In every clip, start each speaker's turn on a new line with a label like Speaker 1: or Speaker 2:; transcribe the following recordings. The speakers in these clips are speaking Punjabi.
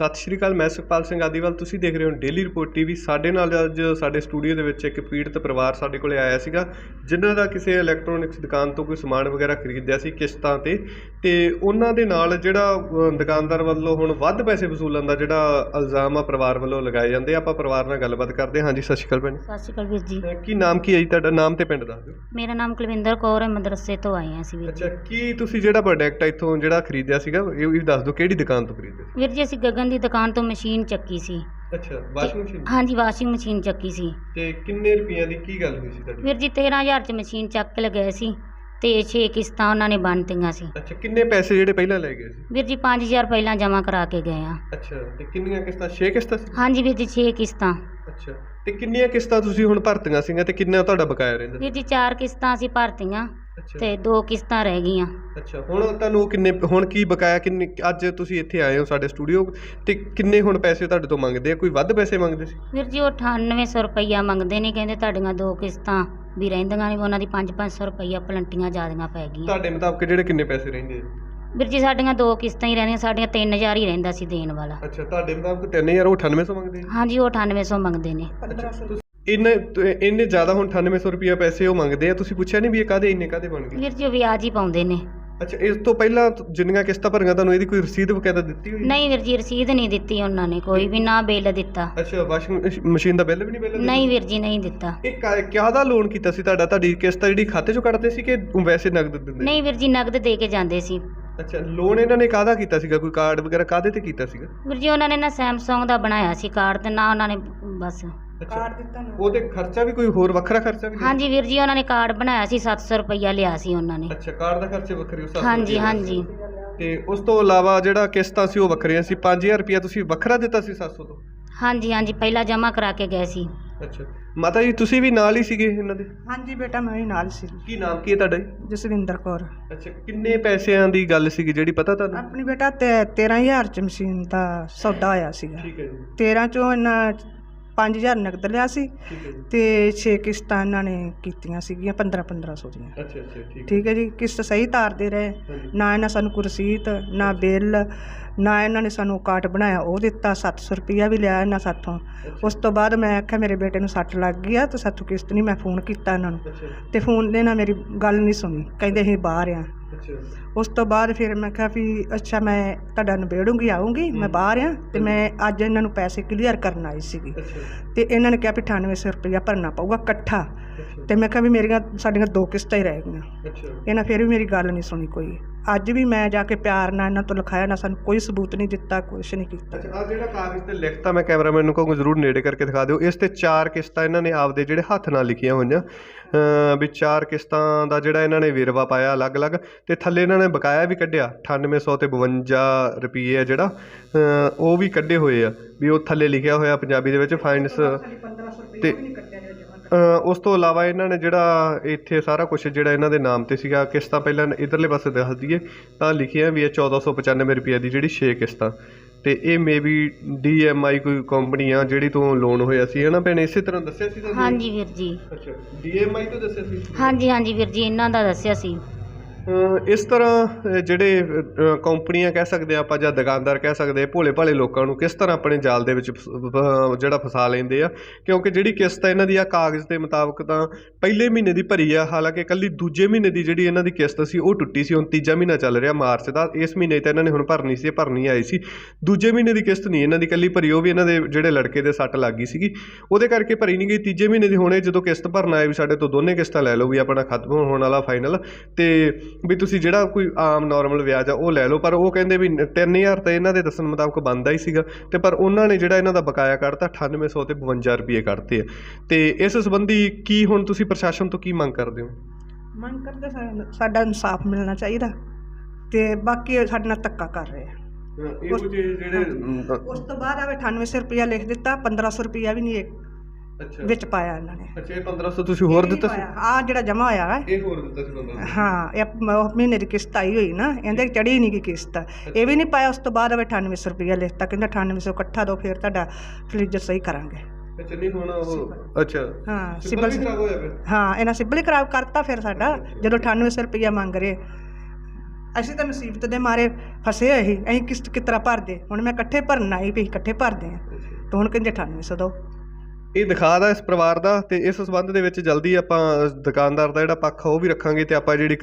Speaker 1: ਸਤਿ ਸ਼੍ਰੀ ਅਕਾਲ ਮੈਂ ਸੁਖਪਾਲ ਸਿੰਘ ਆਦੀਵਾਲ। ਤੁਸੀਂ ਦੇਖ ਰਹੇ ਹੋ ਡੇਲੀ ਰਿਪੋਰਟ ਟੀਵੀ। ਸਾਡੇ ਨਾਲ ਅੱਜ ਸਾਡੇ ਸਟੂਡੀਓ ਦੇ ਵਿੱਚ ਇੱਕ ਪੀੜਤ ਪਰਿਵਾਰ ਸਾਡੇ ਕੋਲੇ ਆਇਆ ਸੀਗਾ ਜਿਨ੍ਹਾਂ ਦਾ ਕਿਸੇ ਇਲੈਕਟ੍ਰੋਨਿਕਸ ਦੁਕਾਨ ਤੋਂ ਕੋਈ ਸਮਾਨ ਵਗੈਰਾ ਖਰੀਦਿਆ ਸੀ ਕਿਸ਼ਤਾਂ ਤੇ। ਤੇ ਉਹਨਾਂ ਦੇ ਨਾਲ ਜਿਹੜਾ ਦੁਕਾਨਦਾਰ ਵੱਲੋਂ ਹੁਣ ਵੱਧ ਪੈਸੇ ਵਸੂਲਣ ਦਾ ਜਿਹੜਾ ਇਲਜ਼ਾਮ ਆ ਪਰਿਵਾਰ ਵੱਲੋਂ ਲਗਾਏ ਜਾਂਦੇ ਆ। ਆਪਾਂ ਪਰਿਵਾਰ ਨਾਲ ਗੱਲਬਾਤ ਕਰਦੇ ਹਾਂ। ਹਾਂਜੀ ਸਤਿ ਸ਼੍ਰੀ ਅਕਾਲ ਭੈਣ
Speaker 2: ਸਤਿ ਸ਼੍ਰੀ ਅਕਾਲ ਵੀਰ ਜੀ।
Speaker 1: ਕੀ ਨਾਮ ਕੀ ਹੈ ਜੀ? ਤੁਹਾਡਾ ਨਾਮ ਤੇ ਪਿੰਡ ਦੱਸ ਦਿਓ।
Speaker 2: ਮੇਰਾ ਨਾਮ ਕੁਲਵਿੰਦਰ ਕੌਰ ਹੈ। ਮਦਰਸੇ ਤੋਂ ਆਏ ਹਾਂ ਅਸੀਂ ਵੀਰ ਜੀ।
Speaker 1: ਅੱਛਾ ਕੀ ਤੁਸੀਂ ਜਿਹੜਾ ਪ੍ਰੋਡਕਟ ਇੱਥੋਂ ਜਿਹੜਾ ਖਰੀਦਿਆ ਸੀਗਾ ਇਹ ਵੀ ਦੱਸ ਦਿਓ ਕਿਹੜੀ ਦੁਕਾਨ ਤੋਂ ਖਰੀਦਿਆ
Speaker 2: ਵੀਰ ਜੀ ਅਸੀਂ ਗਗਨ ਦੀ ਦੁਕਾਨ ਤੋਂ ਮਸ਼ੀਨ ਚੱਕੀ ਸੀ।
Speaker 1: ਅੱਛਾ ਵਾਸ਼ਿੰਗ ਮਸ਼ੀਨ?
Speaker 2: ਹਾਂਜੀ ਵਾਸ਼ਿੰਗ ਮਸ਼ੀਨ ਚੱਕੀ ਸੀ।
Speaker 1: ਤੇ ਕਿੰਨੇ ਰੁਪਈਆਂ ਦੀ ਕੀ ਗੱਲ ਹੋਈ ਸੀ ਤੁਹਾਡੀ?
Speaker 2: ਵੀਰ ਜੀ 13000 ਚ ਮਸ਼ੀਨ ਚੱਕ ਕੇ ਲਗਾਏ ਸੀ ਤੇ 6 ਕਿਸ਼ਤਾਂ ਉਹਨਾਂ ਨੇ ਬਣਤੀਆਂ ਸੀ।
Speaker 1: ਅੱਛਾ ਕਿੰਨੇ ਪੈਸੇ ਜਿਹੜੇ ਪਹਿਲਾਂ ਲੈ ਗਏ ਸੀ?
Speaker 2: ਵੀਰ ਜੀ 5000 ਪਹਿਲਾਂ ਜਮ੍ਹਾਂ ਕਰਾ ਕੇ ਗਏ ਆ।
Speaker 1: ਅੱਛਾ ਤੇ ਕਿੰਨੀਆਂ ਕਿਸ਼ਤਾਂ? 6 ਕਿਸ਼ਤਾਂ ਸੀ?
Speaker 2: ਹਾਂਜੀ ਵੀਰ ਜੀ 6 ਕਿਸ਼ਤਾਂ।
Speaker 1: ਅੱਛਾ ਤੇ ਕਿੰਨੀਆਂ ਕਿਸ਼ਤਾਂ ਤੁਸੀਂ ਹੁਣ ਭਰਤੀਆਂ ਸੀਗੀਆਂ ਤੇ ਕਿੰਨਾ ਤੁਹਾਡਾ ਬਕਾਇਆ ਰਹਿੰਦਾ?
Speaker 2: ਵੀਰ ਜੀ 4 ਕਿਸ਼ਤਾਂ ਅਸੀਂ ਭਰਤੀਆਂ। ਤੇ 2 ਕਿਸ਼ਤਾਂ ਰਹਿ ਗਈਆਂ।
Speaker 1: ਅੱਛਾ ਹੁਣ ਤੁਹਾਨੂੰ ਕਿੰਨੇ ਹੁਣ ਕੀ ਬਕਾਇਆ ਕਿੰਨੇ ਅੱਜ ਤੁਸੀਂ ਇੱਥੇ ਆਏ ਹੋ ਸਾਡੇ ਸਟੂਡੀਓ ਤੇ ਕਿੰਨੇ ਹੁਣ ਪੈਸੇ ਤੁਹਾਡੇ ਤੋਂ ਮੰਗਦੇ ਆ? ਕੋਈ ਵੱਧ ਪੈਸੇ ਮੰਗਦੇ ਸੀ?
Speaker 2: ਵੀਰ ਜੀ ਉਹ 9800 ਰੁਪਈਆ ਮੰਗਦੇ ਨੇ ਕਹਿੰਦੇ ਤੁਹਾਡੀਆਂ ਦੋ ਕਿਸ਼ਤਾਂ ਵੀ ਰਹਿੰਦੀਆਂ ਨੇ ਉਹਨਾਂ ਦੀ 5-500 ਰੁਪਈਆ ਪਲੰਟੀਆਂ ਜ਼ਿਆਦੀਆਂ ਪੈ ਗਈਆਂ।
Speaker 1: ਤੁਹਾਡੇ ਮੁਤਾਬਕ ਜਿਹੜੇ ਕਿੰਨੇ ਪੈਸੇ ਰਹਿੰਦੇ ਆ?
Speaker 2: ਵੀਰ ਜੀ ਸਾਡੀਆਂ ਦੋ ਕਿਸ਼ਤਾਂ ਹੀ ਰਹਿੰਦੀਆਂ ਸਾਡੀਆਂ 3000 ਹੀ ਰਹਿੰਦਾ ਸੀ ਦੇਣ ਵਾਲਾ।
Speaker 1: ਅੱਛਾ ਤੁਹਾਡੇ ਮੁਤਾਬਕ 3000 ਉਹ 9800 ਮੰਗਦੇ ਆ?
Speaker 2: ਹਾਂਜੀ ਉਹ 9800 ਮੰਗਦੇ ਨੇ।
Speaker 1: ਇੰਨੇ ਇੰਨੇ ਜ਼ਿਆਦਾ ਹੁਣ 9800 ਰੁਪਿਆ ਪੈਸੇ ਉਹ ਮੰਗਦੇ ਆ। ਤੁਸੀਂ ਪੁੱਛਿਆ ਨਹੀਂ ਵੀ ਇਹ ਕਾਦੇ ਇੰਨੇ ਕਾਦੇ ਬਣ ਗਏ?
Speaker 2: ਵੀਰ ਜੀ ਉਹ ਵਿਆਜ ਹੀ ਪਾਉਂਦੇ ਨੇ।
Speaker 1: ਅੱਛਾ ਇਸ ਤੋਂ ਪਹਿਲਾਂ ਜਿੰਨੀਆਂ ਕਿਸ਼ਤਾਂ ਭਰੀਆਂ ਤੁਹਾਨੂੰ ਇਹਦੀ ਕੋਈ ਰਸੀਦ ਵਗੈਰਾ ਦਿੱਤੀ ਹੋਈ?
Speaker 2: ਨਹੀਂ ਵੀਰ ਜੀ ਰਸੀਦ ਨਹੀਂ ਦਿੱਤੀ ਉਹਨਾਂ ਨੇ ਕੋਈ ਵੀ ਨਾ ਬਿੱਲ ਦਿੱਤਾ।
Speaker 1: ਅੱਛਾ ਵਾਸ਼ਿੰਗ ਮਸ਼ੀਨ ਦਾ ਬਿੱਲ ਵੀ ਨਹੀਂ ਬਿੱਲ
Speaker 2: ਨਹੀਂ ਵੀਰ ਜੀ ਨਹੀਂ ਦਿੱਤਾ।
Speaker 1: ਇਹ ਕਾ- ਕਿਹਦਾ ਲੋਨ ਕੀਤਾ ਸੀ ਤੁਹਾਡਾ? ਤੁਹਾਡੀ ਕਿਸ਼ਤ ਜਿਹੜੀ ਖਾਤੇ ਚੋਂ ਕੱਟਦੇ ਸੀ ਕਿ ਵੈਸੇ ਨਗਦ ਦਿੰਦੇ
Speaker 2: ਨਹੀਂ ਵੀਰ ਜੀ ਨਗਦ ਦੇ ਕੇ ਜਾਂਦੇ ਸੀ।
Speaker 1: ਅੱਛਾ ਲੋਨ ਇਹਨਾਂ ਨੇ ਕਾਹਦਾ ਕੀਤਾ ਸੀਗਾ? ਕੋਈ ਕਾਰਡ ਵਗੈਰਾ ਕਾਹਦੇ ਤੇ ਕੀਤਾ ਸੀਗਾ?
Speaker 2: ਵੀਰ ਜੀ ਉਹਨਾਂ ਨੇ ਨਾ ਸੈਮਸੰਗ ਦਾ ਬਣਾਇਆ ਸੀ ਕਾਰਡ ਤੇ ਨਾ ਉਹਨਾਂ ਨੇ ਬਸ।
Speaker 1: ਅੱਛਾ। ਉਹਦੇ ਖਰਚਾ ਵੀ ਕੋਈ ਹੋਰ ਵੱਖਰਾ ਖਰਚਾ ਵੀ
Speaker 2: ਹਾਂਜੀ ਵੀਰ ਜੀ ਉਹਨਾਂ ਨੇ ਕਾਰਡ ਬਣਾਇਆ ਸੀ 700 ਰੁਪਈਆ ਲਿਆ ਸੀ ਉਹਨਾਂ ਨੇ।
Speaker 1: ਅੱਛਾ ਕਾਰਡ ਦਾ ਖਰਚੇ ਵੱਖਰੇ ਉਸ
Speaker 2: ਹਾਂਜੀ
Speaker 1: ਦਿੱਤੇ
Speaker 2: ਹਾਂਜੀ।
Speaker 1: ਤੇ ਉਸ ਤੋਂ ਇਲਾਵਾ ਜਿਹੜਾ ਕਿਸ਼ਤਾਂ ਸੀ ਉਹ ਵੱਖਰੀਆਂ ਸੀ। 5000 ਰੁਪਿਆ ਤੁਸੀਂ ਵੱਖਰਾ ਦਿੱਤਾ ਸੀ 700 ਤੋਂ?
Speaker 2: ਹਾਂਜੀ ਹਾਂਜੀ ਪਹਿਲਾਂ ਜਮ੍ਹਾਂ ਕਰਾ ਕੇ ਗਏ ਸੀ।
Speaker 1: ਅੱਛਾ। ਮਾਤਾ ਜੀ ਤੁਸੀਂ ਵੀ ਨਾਲ ਹੀ ਸੀਗੇ ਇਹਨਾਂ ਦੇ?
Speaker 3: ਹਾਂਜੀ ਬੇਟਾ ਮੈਂ ਵੀ ਨਾਲ ਸੀ।
Speaker 1: ਕੀ ਨਾਮ ਕੀ ਹੈ ਤੁਹਾਡਾ ਜੀ?
Speaker 3: ਜਸਵਿੰਦਰ ਕੌਰ।
Speaker 1: ਅੱਛਾ ਕਿੰਨੇ ਪੈਸਿਆਂ ਦੀ ਗੱਲ ਸੀਗੀ ਜਿਹੜੀ ਪਤਾ ਤੁਹਾਨੂੰ?
Speaker 3: ਆਪਣੀ ਬੇਟਾ ਤੇ 13000 ਚ ਮਸ਼ੀਨ ਦਾ ਸੌਦਾ ਹੋਇਆ ਸੀਗਾ।
Speaker 1: ਠੀਕ ਹੈ ਜੀ।
Speaker 3: 13 ਚੋਂ ਇਹਨਾਂ 5000 ਨਕਦ ਲਿਆ ਸੀ
Speaker 1: ਠੀਕ ਹੈ ਜੀ।
Speaker 3: ਤੇ 6 ਕਿਸ਼ਤਾਂ ਇਹਨਾਂ ਨੇ ਕੀਤੀਆਂ ਸੀਗੀਆਂ 15 1500 ਦੀਆਂ।
Speaker 1: ਅੱਛਾ ਅੱਛਾ ਠੀਕ
Speaker 3: ਠੀਕ ਹੈ ਜੀ ਕਿਸ਼ਤ ਸਹੀ ਤਾਰਦੇ ਰਹੇ।
Speaker 1: ਹਾਂਜੀ।
Speaker 3: ਨਾ ਇਹਨਾਂ ਸਾਨੂੰ ਕੋਈ ਰਸੀਦ ਨਾ ਬਿੱਲ ਨਾ ਇਹਨਾਂ ਨੇ ਸਾਨੂੰ ਕਾਰਟ ਬਣਾਇਆ ਉਹ ਦਿੱਤਾ 700 ਰੁਪਈਆ ਵੀ ਲਿਆ ਇਹਨਾਂ ਸਾਥੋਂ। ਉਸ ਤੋਂ ਬਾਅਦ ਮੈਂ ਆਖਿਆ ਮੇਰੇ ਬੇਟੇ ਨੂੰ ਸੱਟ ਲੱਗ ਗਈ ਆ ਤੇ ਸਾਥੋਂ ਕਿਸ਼ਤ ਨਹੀਂ ਮੈਂ ਫੋਨ ਕੀਤਾ ਇਹਨਾਂ ਨੂੰ। ਤੇ ਫੋਨ ਦੇ ਨਾਲ ਮੇਰੀ ਗੱਲ ਨਹੀਂ ਸੁਣੀ ਕਹਿੰਦੇ ਅਸੀਂ ਬਾਹਰ ਆ। ਉਸ ਤੋਂ ਬਾਅਦ ਫਿਰ ਮੈਂ ਕਿਹਾ ਵੀ ਅੱਛਾ ਮੈਂ ਤੁਹਾਡਾ ਨਿਬੇੜੂੰਗੀ ਆਉਂਗੀ ਮੈਂ ਬਾਹਰ ਆ ਤੇ ਮੈਂ ਅੱਜ ਇਹਨਾਂ ਨੂੰ ਪੈਸੇ ਕਲੀਅਰ ਕਰਨ ਆਈ ਸੀਗੀ। ਤੇ ਇਹਨਾਂ ਨੇ ਕਿਹਾ ਵੀ 9800 ਰੁਪਇਆ ਭਰਨਾ ਪਊਗਾ ਇਕੱਠਾ। ਤੇ ਮੈਂ ਕਿਹਾ ਵੀ ਮੇਰੀਆਂ ਸਾਡੀਆਂ ਦੋ ਕਿਸ਼ਤਾਂ ਹੀ ਰਹਿ ਗਈਆਂ। ਇਹਨਾਂ ਫਿਰ ਵੀ ਮੇਰੀ ਗੱਲ ਨਹੀਂ ਸੁਣੀ ਕੋਈ। ਅੱਜ ਵੀ ਮੈਂ ਜਾ ਕੇ ਪਿਆਰ ਨਾਲ ਇਹਨਾਂ ਤੋਂ ਲਿਖਾਇਆ ਨਾ ਸਾਨੂੰ ਕੋਈ ਸਬੂਤ ਨਹੀਂ ਦਿੱਤਾ ਕੁਛ ਨਹੀਂ ਕੀਤਾ।
Speaker 1: ਅੱਛਾ ਜਿਹੜਾ ਕਾਗਜ਼ ਤੇ ਲਿਖਤਾ ਮੈਂ ਕੈਮਰਾਮੈਨ ਨੂੰ ਕਹੂੰਗਾ ਜ਼ਰੂਰ ਨੇੜੇ ਕਰਕੇ ਦਿਖਾ ਦਿਓ। ਇਸ ਤੇ ਚਾਰ ਕਿਸ਼ਤਾਂ ਇਹਨਾਂ ਨੇ ਆਪਦੇ ਜਿਹੜੇ ਹੱਥ ਨਾਲ ਲਿਖੀਆਂ ਹੋਈਆਂ। ਵੀ ਚਾਰ ਕਿਸ਼ਤਾਂ ਦਾ ਜਿਹੜਾ ਇਹਨਾਂ ਨੇ ਵੇਰਵਾ ਪਾਇਆ ਅਲੱਗ-ਅਲੱਗ ਤੇ ਥੱਲੇ ਇਹਨਾਂ ਨੇ ਬਕਾਇਆ ਵੀ ਕੱਢਿਆ 9800 ਤੇ 52 ਰੁਪਏ ਆ ਜਿਹੜਾ ਉਹ ਵੀ ਕੱਢੇ ਹੋਏ ਆ। ਵੀ ਉਹ ਥੱਲੇ ਲਿਖਿਆ ਹੋਇਆ ਪੰਜਾਬੀ ਦੇ ਵਿੱਚ ਫਾਈਨਸ ਤੇ ਉਸ ਤੋਂ ਇਲਾਵਾ ਇਹਨਾਂ ਨੇ ਜਿਹੜਾ ਇੱਥੇ ਸਾਰਾ ਕੁਝ ਜਿਹੜਾ ਇਹਨਾਂ ਦੇ ਨਾਮ ਤੇ ਸੀਗਾ ਕਿਸ਼ਤਾਂ ਪਹਿਲਾਂ ਇਧਰਲੇ ਪਾਸੇ ਦੱਸ ਦਈਏ ਤਾਂ ਲਿਖੀਆਂ ਵੀ ਇਹ 1495 ਰੁਪਏ ਦੀ ਜਿਹੜੀ 6 ਕਿਸ਼ਤਾਂ। ਤੇ ਇਹ ਮੇਬੀ ਡੀਐਮਆਈ ਕੋਈ ਕੰਪਨੀ ਆ ਜਿਹੜੀ ਤੋਂ ਲੋਨ ਹੋਇਆ ਸੀ ਹੈ ਨਾ ਭੈਣੇ? ਇਸੇ ਤਰ੍ਹਾਂ ਦੱਸਿਆ ਸੀ ਤੁਹਾਨੂੰ
Speaker 2: ਹਾਂਜੀ ਵੀਰ ਜੀ।
Speaker 1: ਅੱਛਾ ਡੀਐਮਆਈ ਤੋਂ ਦੱਸਿਆ ਸੀ?
Speaker 2: ਹਾਂਜੀ ਹਾਂਜੀ ਵੀਰ ਜੀ ਇਹਨਾਂ ਦਾ ਦੱਸਿਆ ਸੀ।
Speaker 1: ਇਸ ਤਰ੍ਹਾਂ ਜਿਹੜੇ ਕੰਪਨੀਆਂ ਕਹਿ ਸਕਦੇ ਆ ਆਪਾਂ ਜਾਂ ਦੁਕਾਨਦਾਰ ਕਹਿ ਸਕਦੇ ਭੋਲੇ ਭਾਲੇ ਲੋਕਾਂ ਨੂੰ ਕਿਸ ਤਰ੍ਹਾਂ ਆਪਣੇ ਜਾਲ ਦੇ ਵਿੱਚ ਫਸ- ਜਿਹੜਾ ਫਸਾ ਲੈਂਦੇ ਆ, ਕਿਉਂਕਿ ਜਿਹੜੀ ਕਿਸ਼ਤ ਹੈ ਇਹਨਾਂ ਦੀ ਆ ਕਾਗਜ਼ ਦੇ ਮੁਤਾਬਕ ਤਾਂ ਪਹਿਲੇ ਮਹੀਨੇ ਦੀ ਭਰੀ ਆ, ਹਾਲਾਂਕਿ ਕੱਲੀ ਦੂਜੇ ਮਹੀਨੇ ਦੀ ਜਿਹੜੀ ਇਹਨਾਂ ਦੀ ਕਿਸ਼ਤ ਸੀ, ਉਹ ਟੁੱਟੀ ਸੀ, ਹੁਣ ਤੀਜਾ ਮਹੀਨਾ ਚੱਲ ਰਿਹਾ ਮਾਰਚ ਦਾ, ਇਸ ਮਹੀਨੇ ਤਾਂ ਇਹਨਾਂ ਨੇ ਹੁਣ ਭਰਨੀ ਸੀ ਭਰਨੀ ਆਈ ਸੀ। ਦੂਜੇ ਮਹੀਨੇ ਦੀ ਕਿਸ਼ਤ ਨਹੀਂ, ਇਹਨਾਂ ਦੀ ਕੱਲੀ ਭਰੀ, ਉਹ ਵੀ ਇਹਨਾਂ ਦੇ ਜਿਹੜੇ ਲੜਕੇ ਦੇ ਸੱਟ ਲੱਗ ਗਈ ਸੀਗੀ, ਉਹਦੇ ਕਰਕੇ ਭਰੀ ਨਹੀਂ ਗਈ, ਤੀਜੇ ਮਹੀਨੇ ਦੀ ਹੁਣੇ ਜਦੋਂ ਕਿਸ਼ਤ ਭਰਨਾ ਆਏ ਵੀ ਸਾਡੇ ਤੋਂ ਦੋਨੇ ਕਿਸ਼ਤਾਂ ਲੈ ਲਓ ਵੀ ਆਪਣਾ ਖਤਮ ਹੋਣ ਵਾਲਾ ਫਾਈਨਲ ਤੇ ਵੀ ਤੁਸੀਂ ਜਿਹੜਾ ਕੋਈ ਆਮ ਨਾਰਮਲ ਵਿਆਜ ਆ ਉਹ ਲੈ ਲਓ ਪਰ ਉਹ ਕਹਿੰਦੇ ਵੀ 3000 ਤਾਂ ਇਹਨਾਂ ਦੇ ਦੱਸਣ ਮੁਤਾਬਕ ਬਣਦਾ ਹੀ ਸੀਗਾ ਤੇ ਪਰ ਉਹਨਾਂ ਨੇ ਜਿਹੜਾ ਇਹਨਾਂ ਦਾ ਬਕਾਇਆ ਕੱਢਤਾ 9800 ਤੇ 52 ਰੁਪਏ ਕੱਢਤੇ ਆ। ਤੇ ਇਸ ਸੰਬੰਧੀ ਕੀ ਹੁਣ ਤੁਸੀਂ ਪ੍ਰਸ਼ਾਸਨ ਤੋਂ ਕੀ ਮੰਗ ਕਰਦੇ ਹੋ?
Speaker 3: ਮੰਗ ਕਰਦੇ ਸਾ- ਸਾਡਾ ਇਨਸਾਫ ਮਿਲਣਾ ਚਾਹੀਦਾ ਤੇ ਬਾਕੀ ਇਹ ਸਾਡੇ ਨਾਲ ਧੱਕਾ ਕਰ ਰਹੇ ਆ।
Speaker 1: ਇਹੋ ਜਿਹੇ ਜਿਹੜੇ
Speaker 3: ਉਸ ਤੋਂ ਬਾਅਦ ਆਵੇ 9800 ਰੁਪਇਆ ਲਿਖ ਦਿੱਤਾ 1500 ਰੁਪਇਆ ਵੀ ਨਹੀਂ ਇਹ
Speaker 1: ਅੱਛਾ।
Speaker 3: ਵਿੱਚ ਪਾਇਆ ਇਹਨਾਂ ਨੇ।
Speaker 1: ਅੱਛਾ ਇਹ 1500 ਤੁਸੀਂ ਹੋਰ ਦਿੱਤਾ ਸੀ?
Speaker 3: ਆ ਜਿਹੜਾ ਜਮਾ ਹੋਇਆ ਹੈ
Speaker 1: ਇਹ ਹੋਰ ਦਿੱਤਾ ਸੀ 1500
Speaker 3: ਹਾਂ ਇਹ ਮ- ਉਹ ਮਹੀਨੇ ਦੀ ਕਿਸ਼ਤ ਆਈ ਹੋਈ ਨਾ ਇਹਦੇ ਚੜੀ ਨਹੀਂ ਗਈ ਕਿਸ਼ਤ। ਇਹ ਵੀ ਨਹੀਂ ਪਾਇਆ ਉਸ ਤੋਂ ਬਾਅਦ ਆਵੇ 9800 ਰੁਪਇਆ ਲਿਖਤਾ ਕਹਿੰਦਾ 9800 ਇਕੱਠਾ ਦੋ ਫਿਰ ਤੁਹਾਡਾ ਫ੍ਰਿਜ ਸਹੀ ਕਰਾਂਗੇ।
Speaker 1: ਅੱਛਾ ਨਹੀਂ ਹੁਣ ਉਹ ਅੱਛਾ।
Speaker 3: ਹਾਂ
Speaker 1: ਸਿਬਲ
Speaker 3: ਸਿਬਲ
Speaker 1: ਖਰਾਬ ਹੋਇਆ ਫਿਰ?
Speaker 3: ਹਾਂ ਇਹਨਾਂ ਸਿਬਲ ਹੀ ਖਰਾਬ ਕਰਤਾ ਫਿਰ ਸਾਡਾ ਜਦੋਂ 9800 ਰੁਪਇਆ ਮੰਗ ਰਹੇ। ਅਸੀਂ ਤਾਂ ਮੁਸੀਬਤ ਦੇ ਮਾਰੇ ਫਸੇ ਹੋਏ ਸੀ। ਅਸੀਂ ਕਿਸ਼ਤ ਕਿਸ ਤਰ੍ਹਾਂ ਭਰਦੇ? ਹੁਣ ਮੈਂ ਇਕੱਠੇ ਭਰਨ ਆਈ ਵੀ ਇਕੱਠੇ ਭਰਦੇ ਆ ਤੇ ਹੁਣ ਕਹਿੰਦੇ 9800 ਦਿਓ
Speaker 4: ਇਹ ਦਿਖਾਦਾ ਇਸ ਪਰਿਵਾਰ ਦਾ ਤੇ ਇਸ ਸੰਬੰਧ ਦੇ ਵਿੱਚ ਜਲਦੀ ਆਪਾਂ ਦੁਕਾਨਦਾਰ ਦਾ ਜਿਹੜਾ ਪੱਖ ਆ ਉਹ ਵੀ ਰੱਖਾਂਗੇ ਤੇ ਆਪਾਂ ਜਿਹੜੀ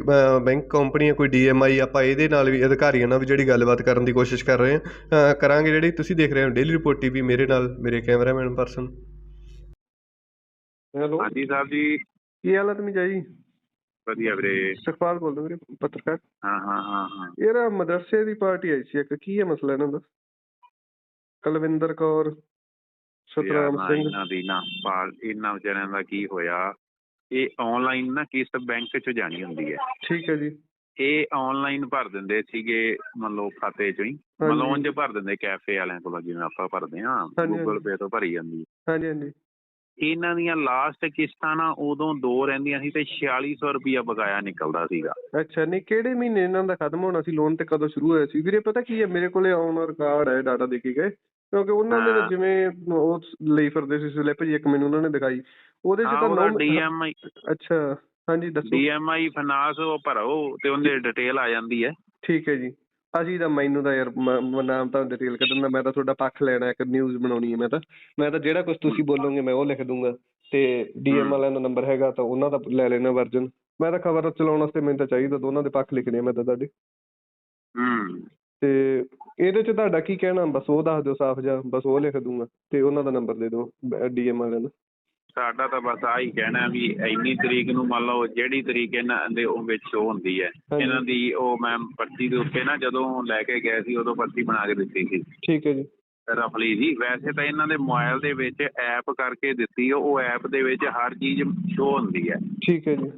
Speaker 4: ਬੈਂਕ ਕੰਪਨੀ ਹੈ ਕੋਈ ਡੀਐਮਆਈ ਆਪਾਂ ਇਹਦੇ ਨਾਲ ਵੀ ਅਧਿਕਾਰੀਆਂ ਨਾਲ ਵੀ ਜਿਹੜੀ ਗੱਲਬਾਤ ਕਰਨ ਦੀ ਕੋਸ਼ਿਸ਼ ਕਰ ਰਹੇ ਹਾਂ ਕਰਾਂਗੇ ਜਿਹੜੀ ਤੁਸੀਂ ਦੇਖ ਰਹੇ ਹੋ ਡੇਲੀ ਰਿਪੋਰਟ ਟੀਵੀ ਮੇਰੇ ਨਾਲ ਮੇਰੇ ਕੈਮਰਾਮੈਨ ਪਰਸਨ ਹੈਲੋ।
Speaker 5: ਹਾਂਜੀ ਸਾਹਿਬ ਜੀ।
Speaker 4: ਕੀ ਹਾਲ ਹੈ ਤੁਮੀ ਜੀ?
Speaker 5: ਵਧੀਆ ਵੀਰੇ।
Speaker 4: ਸੁਖਪਾਲ ਬੋਲਦਾ ਵੀਰੇ ਪੱਤਰਕਾਰ।
Speaker 5: ਹਾਂ ਹਾਂ ਹਾਂ ਹਾਂ।
Speaker 4: ਯਾਰ ਮਦਰਸੇ ਦੀ ਪਾਰਟੀ ਆਈ ਸੀ ਇੱਕ ਕੀ ਹੈ ਮਸਲਾ ਇਹਨਾਂ ਦਾ? ਕੁਲਵਿੰਦਰ ਕੌਰ।
Speaker 5: ਨਾ
Speaker 4: ਸਿੰਘ।
Speaker 5: ਇਹਨਾਂ ਦੀ ਨਾ ਪਾਲ ਇਹਨਾਂ ਵਿਚਾਰਿਆਂ ਦਾ ਕੀ ਹੋਇਆ? ਇਹ ਆਨਲਾਈਨ ਨਾ ਕਿਸ ਬੈਂਕ ਚ ਜਾਣੀ ਹੁੰਦੀ ਹੈ?
Speaker 4: ਠੀਕ ਹੈ ਜੀ।
Speaker 5: ਇਹ ਆਨਲਾਈਨ ਭਰ ਦਿੰਦੇ ਸੀਗੇ ਮੰਨ ਲਓ ਖਾਤੇ ਚੋਂ ਹੀ। ਮੰਨ ਲਓ ਉਂਝ ਭਰ ਦਿੰਦੇ ਕੈਫੇ ਵਾਲਿਆਂ ਕੋਲੋਂ ਜਿਵੇਂ ਆਪਾਂ ਭਰਦੇ
Speaker 4: ਹਾਂਜੀ,
Speaker 5: ਗੂਗਲ। ਪੇ ਤੋਂ ਭਰੀ ਜਾਂਦੀ ਹੈ।
Speaker 4: ਹਾਂਜੀ ਹਾਂਜੀ।
Speaker 5: ਇਹਨਾਂ ਦੀਆਂ ਲਾਸਟ ਕਿਸ਼ਤਾਂ ਨਾ ਉਦੋਂ ਦੋ ਰਹਿੰਦੀਆਂ ਸੀ ਤੇ 4600 ਰੁਪਇਆ ਬਕਾਇਆ ਨਿਕਲਦਾ ਸੀਗਾ।
Speaker 4: ਅੱਛਾ ਨਹੀਂ ਕਿਹੜੇ ਮਹੀਨੇ ਇਹਨਾਂ ਦਾ ਖਤਮ ਹੋਣਾ ਸੀ? ਲੋਨ ਤੇ ਕਦੋਂ ਸ਼ੁਰੂ ਹੋਇਆ ਸੀ? ਵੀਰੇ ਪਤਾ ਕੀ ਹੈ? ਮੇਰੇ ਕੋਲੇ ਆਨ ਰਿਕਾਰਡ ਹੈ ਡਾਟਾ ਦੇ ਕੇ ਗਏ। ਕਿਉਂਕਿ ਉਹਨਾਂ ਤਾਂ
Speaker 5: ਹਾਂ।
Speaker 4: ਜਿਵੇਂ ਉਹ ਲਈ ਫਿਰਦੇ ਸੀ ਸਲਿੱਪ ਜੀ ਇੱਕ ਮੈਨੂੰ ਉਹਨਾਂ ਨੇ ਦਿਖਾਈ। ਉਹਦੇ ਚ ਤਾਂ ਨੌ
Speaker 5: ਡੀਐਮਆਈ
Speaker 4: ਅੱਛਾ ਹਾਂਜੀ ਦੱਸੋ।
Speaker 5: ਡੀਐਮਆਈ ਫਾਈਨਾਂਸ ਉਹ ਭਰੋ ਤੇ ਉਹਦੇ ਡਿਟੇਲ ਆ ਜਾਂਦੀ ਹੈ।
Speaker 4: ਠੀਕ ਹੈ ਜੀ। ਅਸੀਂ ਤਾਂ ਮੈਨੂੰ ਤਾਂ ਯਾਰ ਨਾਮ ਤਾਂ ਡਿਟੇਲ ਕੱਢਣ ਦਾ ਮੈਂ ਤਾਂ ਤੁਹਾਡਾ ਪੱਖ ਲੈਣਾ ਇੱਕ ਨਿਊਜ਼ ਬਣਾਉਣੀ ਹੈ ਮੈਂ ਤਾਂ। ਮੈਂ ਤਾਂ ਜਿਹੜਾ ਕੁਝ ਤੁਸੀਂ ਬੋਲੋਗੇ ਮੈਂ ਉਹ ਲਿਖ ਦੂੰਗਾ। ਤੇ ਡੀਐਮ। ਵਾਲਿਆਂ ਦਾ ਨੰਬਰ ਹੈਗਾ ਤਾਂ ਉਹਨਾਂ ਦਾ ਲੈ ਲੈਣਾ ਵਰਜਨ ਮੈਂ ਤਾਂ ਖਬਰ ਚਲਾਉਣ ਵਾਸਤੇ ਮੈਨੂੰ ਤਾਂ ਚਾਹੀਦਾ ਦੋਨਾਂ ਦੇ ਪੱਖ ਲਿਖਣੇ ਮੈਂ ਤਾਂ ਤੁਹਾਡੇ।
Speaker 5: ਹੂੰ।
Speaker 4: ਤੇ ਇਹਦੇ ਚ ਤੁਹਾਡਾ ਕੀ ਕਹਿਣਾ? ਬਸ ਉਹ ਦੱਸ ਦਿਓ ਸਾਫ਼ ਜਿਹਾ ਬਸ ਉਹ ਲਿਖ ਦੂੰਗਾ ਤੇ ਉਹਨਾਂ ਦਾ ਨੰਬਰ ਦੇ ਦਿਓ ਡੀਐਮ ਵਾਲਿਆਂ ਦਾ।
Speaker 5: ਸਾਡਾ ਤਾਂ ਬਸ ਆਹੀ ਕਹਿਣਾ ਵੀ ਇੰਨੀ ਤਰੀਕ ਨੂੰ ਮੰਨ ਲਓ ਜਿਹੜੀ ਤਰੀਕ ਇਹਨਾਂ ਦੇ ਉਹ ਵਿੱਚ ਸ਼ੋ ਹੁੰਦੀ ਹੈ। ਇਹਨਾਂ ਦੀ ਉਹ ਮੈਂ ਪਰਚੀ ਦੇ ਉੱਤੇ ਨਾ ਜਦੋਂ ਲੈ ਕੇ ਗਏ ਸੀ ਉਦੋਂ ਪਰਚੀ ਬਣਾ ਕੇ ਦਿੱਤੀ ਸੀ।
Speaker 4: ਠੀਕ ਹੈ ਜੀ।
Speaker 5: ਰਫਲੀ ਜੀ ਵੈਸੇ ਤਾਂ ਇਹਨਾਂ ਦੇ ਮੋਬਾਈਲ ਦੇ ਵਿੱਚ ਐਪ ਕਰਕੇ ਦਿੱਤੀ ਉਹ ਐਪ ਦੇ ਵਿੱਚ ਹਰ ਚੀਜ਼ ਸ਼ੋ ਹੁੰਦੀ ਹੈ।
Speaker 4: ਠੀਕ ਹੈ ਜੀ।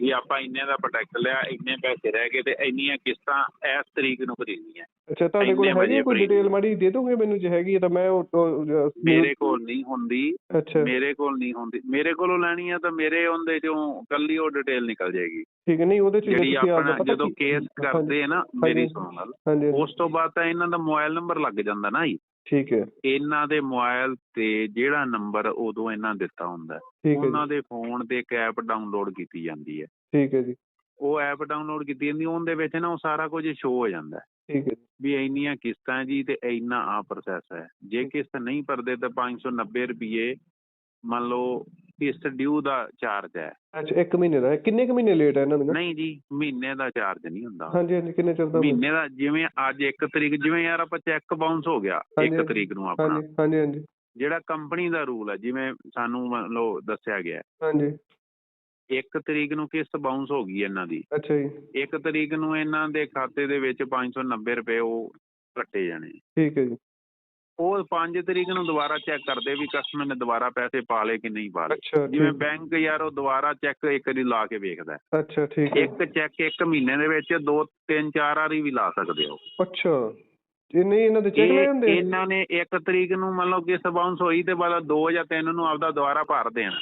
Speaker 5: ਵੀ ਆਪਾਂ ਇੰਨੇ ਦਾ ਪ੍ਰੋਡਕਟ ਲਿਆ ਇੰਨੇ ਪੈਸੇ ਰਹਿ ਗਏ ਤੇ ਇੰਨੀਆਂ ਕਿਸ਼ਤਾਂ ਇਸ ਤਰੀਕ ਨੂੰ ਭਰੀਆਂ।
Speaker 4: ਅੱਛਾ ਤੁਹਾਡੇ ਕੋਲ ਹੈਗੀ ਕੋਈ ਡਿਟੇਲ ਮਾੜੀ ਦੇ ਦੋਗੇ ਮੈਨੂੰ ਜੇ ਹੈਗੀ ਤਾਂ ਮੈਂ ਉਹ-
Speaker 5: ਮੇਰੇ ਕੋਲ ਨਹੀਂ ਹੁੰਦੀ।
Speaker 4: ਅੱਛਾ।
Speaker 5: ਮੇਰੇ ਕੋਲ ਨਹੀਂ ਹੁੰਦੀ। ਮੇਰੇ ਕੋਲੋਂ ਲੈਣੀ ਆ ਤਾਂ ਮੇਰੇ ਉਹਦੇ ਚੋਂ ਕੱਲੀ ਉਹ ਡਿਟੇਲ ਨਿਕਲ ਜਾਏਗੀ।
Speaker 4: ਠੀਕ ਨਹੀਂ ਉਹਦੇ ਚ
Speaker 5: ਜਿਹੜੀ ਆਪਣਾ ਜਦੋਂ ਕੇਸ ਕਰਦੇ ਆ ਨਾ ਮੇਰੀ
Speaker 4: ਹਾਂਜੀ।
Speaker 5: ਸੁਣੋ ਗੱਲ
Speaker 4: ਹਾਂਜੀ ਹਾਂਜੀ,
Speaker 5: ਉਸ ਤੋਂ ਬਾਅਦ ਤਾਂ ਇਹਨਾਂ ਦਾ ਮੋਬਾਈਲ ਨੰਬਰ ਲੱਗ ਜਾਂਦਾ ਨਾ ਜੀ।
Speaker 4: ਠੀਕ ਹੈ।
Speaker 5: ਇਹਨਾਂ ਦੇ ਮੋਬਾਈਲ ਤੇ ਜਿਹੜਾ ਨੰਬਰ ਉਦੋਂ ਇਹਨਾਂ ਦਿੱਤਾ ਹੁੰਦਾ ਹੈ, ਉਹਨਾਂ ਦੇ ਫੋਨ ਤੇ ਇੱਕ ਐਪ ਡਾਊਨਲੋਡ ਕੀਤੀ ਜਾਂਦੀ ਹੈ।
Speaker 4: ਠੀਕ ਹੈ ਜੀ।
Speaker 5: ਉਹ ਐਪ ਡਾਊਨਲੋਡ ਕੀਤੀ ਜਾਂਦੀ ਉਹਦੇ ਵਿੱਚ ਨਾ ਉਹ ਸਾਰਾ ਕੁਝ ਸ਼ੋ ਹੋ ਜਾਂਦਾ
Speaker 4: ਠੀਕ ਹੈ
Speaker 5: ਵੀ ਇੰਨੀਆਂ ਕਿਸ਼ਤਾਂ ਜੀ ਤੇ ਇੰਨਾ ਆ ਪ੍ਰੋਸੈਸ ਹੈ। ਜੇ ਕਿਸ਼ਤ ਨਹੀਂ ਭਰਦੇ ਤਾਂ 590 ਰੁਪਏ ਮੰਨ ਲਓ ਕਿਸ਼ਤ ਡਿਊ ਦਾ ਚਾਰਜ ਹੈ।
Speaker 4: ਅੱਛਾ ਇੱਕ ਮਹੀਨੇ ਦਾ। ਕਿੰਨੇ ਕੁ ਮਹੀਨੇ ਲੇਟ ਹੈ ਇਹਨਾਂ ਦਾ
Speaker 5: ਨਹੀਂ ਜੀ ਮਹੀਨੇ ਦਾ ਚਾਰਜ ਨਹੀਂ ਹੁੰਦਾ।
Speaker 4: ਹਾਂਜੀ ਹਾਂਜੀ ਕਿੰਨੇ ਚਿਰ ਦਾ
Speaker 5: ਮਹੀਨੇ ਦਾ ਜਿਵੇਂ ਅੱਜ ਇੱਕ ਤਰੀਕ ਜਿਵੇਂ ਯਾਰ ਆਪਾਂ ਚੈੱਕ ਬਾਉਂਸ ਹੋ ਗਿਆ
Speaker 4: ਹਾਂਜੀ।
Speaker 5: ਇੱਕ ਤਰੀਕ ਨੂੰ ਆਪਣਾ।
Speaker 4: ਹਾਂਜੀ ਹਾਂਜੀ ਹਾਂਜੀ।
Speaker 5: ਜਿਹੜਾ ਕੰਪਨੀ ਦਾ ਰੂਲ ਹੈ ਜਿਵੇਂ ਸਾਨੂੰ ਮੰਨ ਲਓ ਦੱਸਿਆ ਗਿਆ
Speaker 4: ਹਾਂਜੀ।
Speaker 5: ਇੱਕ ਤਰੀਕ ਨੂੰ ਕਿਸ਼ਤ ਬਾਉਂਸ ਹੋ ਗਈ ਇਹਨਾਂ ਦੀ।
Speaker 4: ਅੱਛਾ ਜੀ।
Speaker 5: ਇੱਕ ਤਰੀਕ ਨੂੰ ਇਹਨਾਂ ਦੇ ਖਾਤੇ ਦੇ ਵਿੱਚ 590 ਰੁਪਏ ਉਹ ਕੱਟੇ ਜਾਣੇ।
Speaker 4: ਠੀਕ ਹੈ ਜੀ।
Speaker 5: ਉਹ 5 ਤਰੀਕ ਨੂੰ ਦੁਬਾਰਾ ਚੈੱਕ ਕਰਦੇ ਵੀ ਕਸਟਮਰ ਨੇ ਦੁਬਾਰਾ ਪੈਸੇ ਪਾ ਲਏ ਕਿ ਨਹੀਂ ਪਾ ਲਏ। ਜਿਵੇਂ ਬੈਂਕ ਯਾਰ ਉਹ ਦੁਬਾਰਾ ਚੈੱਕ ਇੱਕ ਵਾਰੀ ਲਾ ਕੇ ਵੇਖਦਾ।
Speaker 4: ਅੱਛਾ ਠੀਕ ਹੈ।
Speaker 5: ਇੱਕ ਚੈੱਕ ਇੱਕ ਮਹੀਨੇ ਦੇ ਵਿੱਚ ਦੋ ਤਿੰਨ ਚਾਰ ਵਾਰੀ ਵੀ ਲਾ ਸਕਦੇ ਹੋ
Speaker 4: ਅੱਛਾ। ਇਹ ਨਹੀਂ ਇਹਨਾਂ ਦੇ ਚੈੱਕ ਲੈ ਜਾਂਦੇ?
Speaker 5: ਇਹਨਾਂ ਨੇ ਇੱਕ ਤਰੀਕ ਨੂੰ ਮੰਨ ਲਓ ਕਿਸ ਬਾਉਂਸ ਹੋਈ ਤੇ ਬਾਅਦ ਦੋ ਜਾਂ ਤਿੰਨ ਨੂੰ ਆਪਦਾ ਦੁਬਾਰਾ ਭਰ ਦੇਣਾ।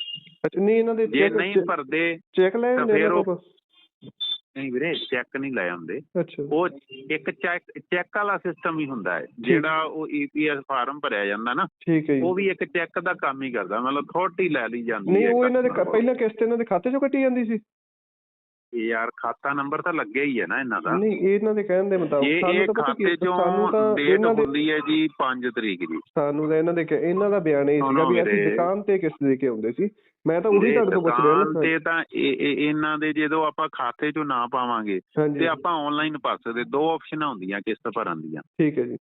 Speaker 4: ਅੱਛਾ ਨਹੀਂ ਇਹਨਾਂ ਦੇ
Speaker 5: ਜੇ
Speaker 4: ਚੈੱਕ
Speaker 5: ਨਹੀਂ ਭਰਦੇ
Speaker 4: ਚੈੱਕ ਲੈ ਜਾਂਦੇ
Speaker 5: ਫਿਰ ਉਹ-? ਨਹੀਂ ਵੀਰੇ ਚੈੱਕ ਨਹੀਂ ਲੈ ਆਉਂਦੇ ਉਹ ਇੱਕ ਚੈੱਕ ਚੈੱਕ ਵਾਲਾ ਸਿਸਟਮ ਹੀ ਹੁੰਦਾ ਹੈ ਜਿਹੜਾ ਉਹ ਈਪੀਐਸ ਫਾਰਮ ਭਰਿਆ ਜਾਂਦਾ ਨਾ ਉਹ ਵੀ ਇੱਕ ਚੈੱਕ ਦਾ ਕੰਮ ਹੀ ਕਰਦਾ ਮਤਲਬ ਅਥਾਰਟੀ ਲੈ ਲਈ ਜਾਂਦੀ
Speaker 4: ਨਹੀਂ
Speaker 5: ਹੈ
Speaker 4: ਉਹ ਇਹਨਾਂ ਦੇ ਪਹਿਲਾਂ ਕਿਸ਼ਤ ਇਹਨਾਂ ਦੇ ਖਾਤੇ ਚੋਂ ਕੱਟੀ ਜਾਂਦੀ ਸੀ?
Speaker 5: ਕੋਲ। ਯਾਰ ਖਾਤਾ ਨੰਬਰ ਤਾਂ ਲੱਗਿਆ ਹੀ ਹੈ ਨਾ ਇਹਨਾਂ ਦਾ।
Speaker 4: ਨਹੀਂ ਇਹ ਇਹਨਾਂ ਦੇ ਕਹਿਣ ਦੇ ਮੁਤਾਬਕ
Speaker 5: ਇਹ
Speaker 4: ਸਾਨੂੰ
Speaker 5: ਇਹ
Speaker 4: ਤਾਂ ਪਤਾ ਕੀ ਸਾਨੂੰ ਤਾਂ
Speaker 5: ਡੇਟ ਹੁੰਦੀ ਹੈ ਜੀ 5 ਤਰੀਕ ਦੀ।
Speaker 4: ਸਾਨੂੰ ਤਾਂ ਇਹਨਾਂ ਦੇ ਇਹਨਾਂ ਦਾ ਬਿਆਨ ਇਹ ਸੀਗਾ ਵੀ ਅਸੀਂ। ਦੁਕਾਨ ਤੇ ਕਿਸ਼ਤ ਦੇ ਕੇ ਆਉਂਦੇ ਸੀ। ਮੈਂ ਤਾਂ ਉਹੀ ਤੁਹਾਡੇ ਤੋਂ ਪੁੱਛ ਰਿਹਾ ਨਾ
Speaker 5: ਤੇ ਤਾਂ ਇਹ ਇਹ- ਇਹਨਾਂ ਦੇ ਜਦੋਂ ਆਪਾਂ ਖਾਤੇ ਚੋਂ ਨਾ ਪਾਵਾਂਗੇ ਤੇ ਆਪਾਂ ਆਨਲਾਈਨ ਭਰ ਸਕਦੇ। ਦੋ ਆਪਸ਼ਨਾਂ ਹੁੰਦੀਆਂ ਕਿਸ਼ਤ ਭਰਨ ਦੀਆਂ।
Speaker 4: ਠੀਕ ਹੈ ਜੀ।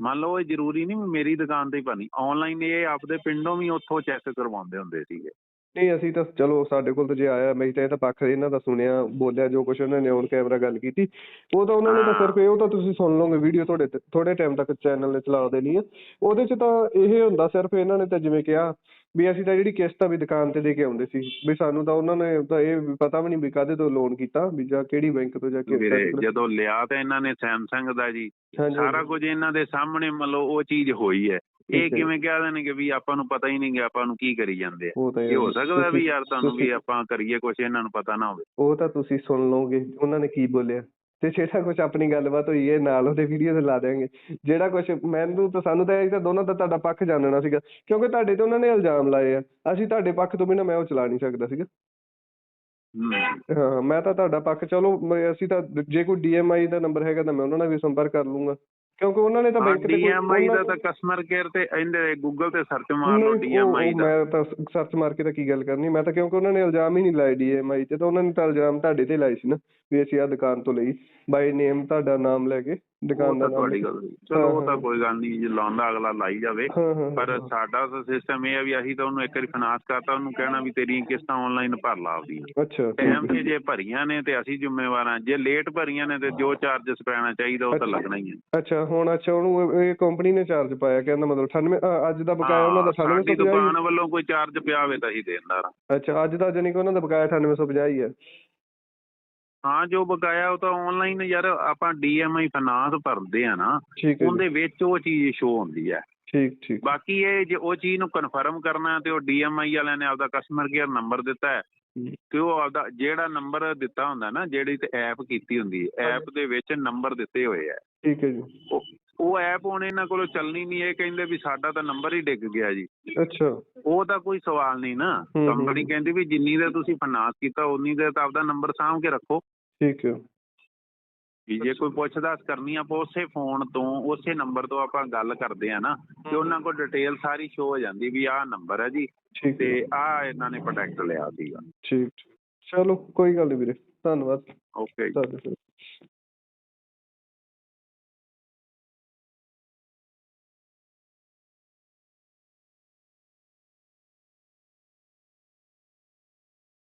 Speaker 5: ਮੰਨ ਲਓ ਇਹ ਜ਼ਰੂਰੀ ਨਹੀਂ ਮੇਰੀ ਦੁਕਾਨ ਤੇ ਹੀ ਭਰਨੀ। ਆਨਲਾਈਨ ਇਹ ਆਪਦੇ ਪਿੰਡੋਂ ਵੀ ਉੱਥੋਂ ਚੈੱਕ ਕਰਵਾਉਂਦੇ ਹੁੰਦੇ ਸੀਗੇ।
Speaker 4: ਨਹੀਂ ਅਸੀਂ ਤਾਂ ਚਲੋ ਸਾਡੇ ਕੋਲ ਤਾਂ ਜੇ ਆਇਆ ਮੈਂ ਤਾਂ ਇਹ ਤਾਂ ਪੱਖ ਇਹਨਾਂ ਦਾ ਸੁਣਿਆ ਬੋਲਿਆ ਜੋ ਕੁਝ ਉਹਨਾਂ ਨੇ ਔਨ ਕੈਮਰਾ ਗੱਲ ਕੀਤੀ। ਉਹ ਤਾਂ ਉਹਨਾਂ ਨੇ ਤਾਂ
Speaker 5: ਹਾਂ।
Speaker 4: ਸਿਰਫ ਇਹ ਉਹ ਤਾਂ ਤੁਸੀਂ ਸੁਣ ਲਓਗੇ ਵੀਡੀਓ ਤੁਹਾਡੇ ਤੇ ਥੋੜੇ ਟਾਈਮ ਤੱਕ ਚੈਨਲ ਨੇ ਚਲਾ ਦੇਣੀ ਆ। ਉਹਦੇ 'ਚ ਤਾਂ ਇਹ ਹੁੰਦਾ ਸਿਰਫ ਇਹਨਾਂ ਨੇ ਤਾਂ ਜਿਵੇਂ ਕਿਹਾ ਵੀ ਅਸੀਂ ਤਾਂ ਜਿਹੜੀ ਕਿਸ਼ਤ ਆ ਵੀ ਦੁਕਾਨ ਤੇ ਦੇ ਕੇ ਆਉਂਦੇ ਸੀ ਵੀ ਸਾਨੂੰ ਤਾਂ ਉਹਨਾਂ ਨੇ ਤਾਂ ਇਹ ਵੀ ਪਤਾ ਵੀ ਨਹੀਂ ਵੀ ਕਾਹਦੇ ਤੋਂ ਲੋਨ ਕੀਤਾ ਵੀ ਜਾਂ ਕਿਹੜੀ ਬੈਂਕ ਤੋਂ ਜਾਂ ਕਿਸ
Speaker 5: ਵੀਰੇ ਜਦੋਂ ਲਿਆ ਤਾਂ ਇਹਨਾਂ ਨੇ ਸੈਮਸੰਗ ਦਾ ਜੀ ਸਾਰਾ ਕੁਝ ਇਹਨਾਂ ਦੇ ਸਾਹਮਣੇ ਮੰਨ ਲਓ ਉਹ ਚੀਜ਼ ਹੋਈ ਹੈ। ਇਹ। ਕਿਵੇਂ ਕਹਿ ਦੇਣਗੇ ਵੀ ਆਪਾਂ ਨੂੰ ਪਤਾ ਹੀ ਨਹੀਂ ਕਿ ਆਪਾਂ ਨੂੰ ਕੀ ਕਰੀ ਜਾਂਦੇ ਆ। ਇਹ ਹੋ ਸਕਦਾ ਵੀ ਯਾਰ ਤੁਹਾਨੂੰ ਵੀ ਆਪਾਂ ਕਰੀਏ ਕੁਝ ਇਹਨਾਂ ਨੂੰ ਪਤਾ ਨਾ ਹੋਵੇ।
Speaker 4: ਉਹ ਤਾਂ ਤੁਸੀਂ ਸੁਣ ਲਓਗੇ ਉਹਨਾਂ ਨੇ ਕੀ ਬੋਲਿਆ? ਤੇ ਜਿਹੜਾ ਕੁਝ ਆਪਣੀ ਗੱਲਬਾਤ ਹੋਈ ਹੈ ਨਾਲ ਉਹਦੇ ਵੀਡੀਓ ਤੇ ਲਾ ਦਿਆਂਗੇ। ਜਿਹੜਾ ਕੁਝ ਮੈਨੂੰ ਤਾਂ ਸਾਨੂੰ ਤਾਂ ਇਹ ਤਾਂ ਦੋਨਾਂ ਦਾ ਤੁਹਾਡਾ ਪੱਖ ਜਾਣਨਾ ਸੀਗਾ ਕਿਉਂਕਿ ਤੁਹਾਡੇ ਤੇ ਉਹਨਾਂ ਨੇ ਇਲਜ਼ਾਮ ਲਾਏ ਆ। ਅਸੀਂ ਤੁਹਾਡੇ ਪੱਖ ਤੋਂ ਬਿਨਾਂ ਮੈਂ ਉਹ ਚਲਾ ਨਹੀਂ ਸਕਦਾ ਸੀਗਾ। ਹਾਂ। ਮੈਂ ਤਾਂ ਤੁਹਾਡਾ ਪੱਖ ਚਲੋ ਅਸੀਂ ਤਾਂ ਜੇ ਕੋਈ ਡੀਐਮਆਈ ਦਾ ਨੰਬਰ ਹੈਗਾ ਤਾਂ ਮੈਂ ਉਹਨਾਂ ਨਾਲ ਵੀ ਸੰਪਰਕ ਕਰ ਲੂੰਗਾ ਕਿਉਂਕਿ ਉਹਨਾਂ ਨੇ ਤਾਂ ਬੈਂਕ ਦੇ
Speaker 5: ਡੀਐਮਆਈ ਦਾ ਤਾਂ ਕਸਟਮਰ ਕੇਅਰ ਤੇ ਇਹਦੇ ਗੂਗਲ ਤੇ ਸਰਚ ਮਾਰ ਲਓ ਡੀਐਮਆਈ ਦਾ।
Speaker 4: ਮੈਂ ਤਾਂ ਸਰਚ ਮਾਰ ਕੇ ਤਾਂ ਕੀ ਗੱਲ ਕਰਨੀ? ਮੈਂ ਤਾਂ ਕਿਉਂਕਿ ਉਹਨਾਂ ਨੇ ਇਲਜ਼ਾਮ ਹੀ ਨਹੀਂ ਲਾਏ ਡੀਐਮਆਈ ਤੇ ਤਾਂ ਉਹਨਾਂ ਨੇ ਤਾਂ ਇਲਜ਼ਾਮ ਤੁਹਾਡੇ ਤੇ ਲਾਏ ਸੀ ਨਾ। ਵੀ ਅਸੀਂ ਆ ਦੁਕਾਨ ਤੋਂ ਲਈ। ਬਾਈ ਨੇਮ ਤੁਹਾਡਾ ਨਾਮ ਲੈ ਕੇ ਦੁਕਾਨ ਦਾ ਨਾਮ
Speaker 5: ਤੁਹਾਡੀ ਗੱਲ। ਚਲੋ ਉਹ
Speaker 4: ਹਾਂ,
Speaker 5: ਤਾਂ
Speaker 4: ਹਾਂ।
Speaker 5: ਕੋਈ ਗੱਲ ਨਹੀਂ ਜੇ ਲਾਉਂਦਾ ਅਗਲਾ ਲਾਈ ਜਾਵੇ।
Speaker 4: ਹਾਂ ਹਾਂ
Speaker 5: ਪਰ
Speaker 4: ਹਾਂ,
Speaker 5: ਸਾਡਾ ਤਾਂ ਸਿਸਟਮ ਇਹ ਆ ਵੀ ਅਸੀਂ ਤਾਂ ਉਹਨੂੰ ਇੱਕ ਵਾਰੀ ਫਾਈਨਾਂਸ ਕਰਤਾ ਉਹਨੂੰ ਕਹਿਣਾ ਵੀ ਤੇਰੀਆਂ ਕਿਸ਼ਤਾਂ ਆਨਲਾਈਨ ਭਰ ਲਾ ਆਪਦੀ।
Speaker 4: ਅੱਛਾ
Speaker 5: ਟਾਈਮ ਤੇ ਜੇ ਭਰੀਆਂ ਨੇ ਤੇ ਅਸੀਂ ਜ਼ਿੰਮੇਵਾਰ ਹਾਂ। ਜੇ ਲੇਟ ਭਰੀਆਂ ਨੇ ਤੇ ਜੋ ਚਾਰजेस ਪੈਣਾ ਚਾਹੀਦਾ ਉਹ ਤਾਂ। ਲੱਗਣਾ ਹੀ ਹੈ।
Speaker 4: ਅੱਛਾ ਹੁਣ ਅੱਛਾ ਉਹਨੂੰ ਇਹ- ਕੰਪਨੀ ਨੇ ਚਾਰਜ ਪਾਇਆ ਕਹਿੰਦਾ ਮਤਲਬ 98 ਅ, ਅੱਜ ਦਾ ਬਕਾਇਆ ਉਹਨਾਂ ਦਾ
Speaker 5: ਹਾਂ, ਸਾਡੀ
Speaker 4: 9850
Speaker 5: ਦੁਕਾਨ ਵੱਲੋਂ ਕੋਈ ਚਾਰਜ ਪਿਆ ਹੋਵੇ ਤਾਂ ਅਸੀਂ ਦੇਣਦਾਰ ਹਾਂ।
Speaker 4: ਅੱਛਾ ਅੱਜ ਦਾ ਜਾਨੀ ਕਿ ਉਹਨਾਂ ਦਾ ਬਕਾਇਆ 9850 ਹੀ ਹੈ।
Speaker 5: ਹਾਂ ਜੋ ਬਕਾਇਆ ਉਹ ਤਾਂ ਆਨਲਾਈਨ ਯਾਰ ਆਪਾਂ ਡੀਐਮਆਈ ਫਾਈਨਾਂਸ ਭਰਦੇ ਆ ਨਾ ਉਹਦੇ ਵਿੱਚ ਉਹ ਚੀਜ਼ ਸ਼ੋ ਹੁੰਦੀ ਹੈ।
Speaker 4: ਠੀਕ ਠੀਕ।
Speaker 5: ਬਾਕੀ ਇਹ ਜੇ ਉਹ ਚੀਜ਼ ਨੂੰ ਕਨਫਰਮ ਕਰਨਾ ਤੇ ਉਹ ਡੀਐਮਆਈ ਵਾਲਿਆਂ ਨੇ ਆਪਦਾ ਕਸਟਮਰ ਕੇਅਰ ਨੰਬਰ ਦਿੱਤਾ ਹੈ। ਤੇ ਉਹ ਆਪਦਾ ਜਿਹੜਾ ਨੰਬਰ ਦਿੱਤਾ ਹੁੰਦਾ ਨਾ ਜਿਹੜੀ ਤੇ ਐਪ ਕੀਤੀ ਹੁੰਦੀ ਹੈ ਐਪ ਦੇ ਵਿੱਚ ਨੰਬਰ ਦਿੱਤੇ ਹੋਏ ਆ
Speaker 4: ਠੀਕ ਹੈ ਜੀ।
Speaker 5: ਉਹ ਐਪ ਹੁਣ ਇਹਨਾਂ ਕੋਲੋਂ ਚੱਲਣੀ ਨਹੀਂ ਇਹ ਕਹਿੰਦੇ ਵੀ ਸਾਡਾ ਤਾਂ ਨੰਬਰ ਹੀ ਡਿੱਗ ਗਿਆ ਜੀ।
Speaker 4: ਅੱਛਾ।
Speaker 5: ਉਹ ਤਾਂ ਕੋਈ ਸਵਾਲ ਨਹੀਂ ਨਾ। ਕੰਪਨੀ। ਕਹਿੰਦੀ ਵੀ ਜਿੰਨੀ ਦੇ ਤੁਸੀਂ ਫਾਈਨਾਂਸ ਕੀਤਾ ਉਨੀ ਦੇ ਤਾਂ ਆਪਦਾ ਨੰਬਰ ਸਾਂਭ ਕੇ ਰੱਖੋ।
Speaker 4: ਠੀਕ ਹੈ।
Speaker 5: ਵੀ ਜੇ ਕੋਈ ਪੁੱਛਦਾਸ ਕਰਨੀ ਆ ਆਪਾਂ ਉਸੇ ਫੋਨ ਤੋਂ ਉਸੇ ਨੰਬਰ ਤੋਂ ਆਪਾਂ ਗੱਲ ਕਰਦੇ ਆ ਨਾ ਤੇ ਉਹਨਾਂ ਕੋਲ ਡਿਟੇਲ ਸਾਰੀ ਸ਼ੋ ਹੋ ਜਾਂਦੀ ਵੀ ਆਹ ਨੰਬਰ ਹੈ ਜੀ ਤੇ ਆਹ ਇਹਨਾਂ ਨੇ ਪ੍ਰੋਟੈਕਟ ਲਿਆ ਸੀਗਾ।
Speaker 4: ਠੀਕ ਚਲੋ ਕੋਈ ਗੱਲ ਨਹੀਂ ਵੀਰੇ। ਧੰਨਵਾਦ।
Speaker 5: ਓਕੇ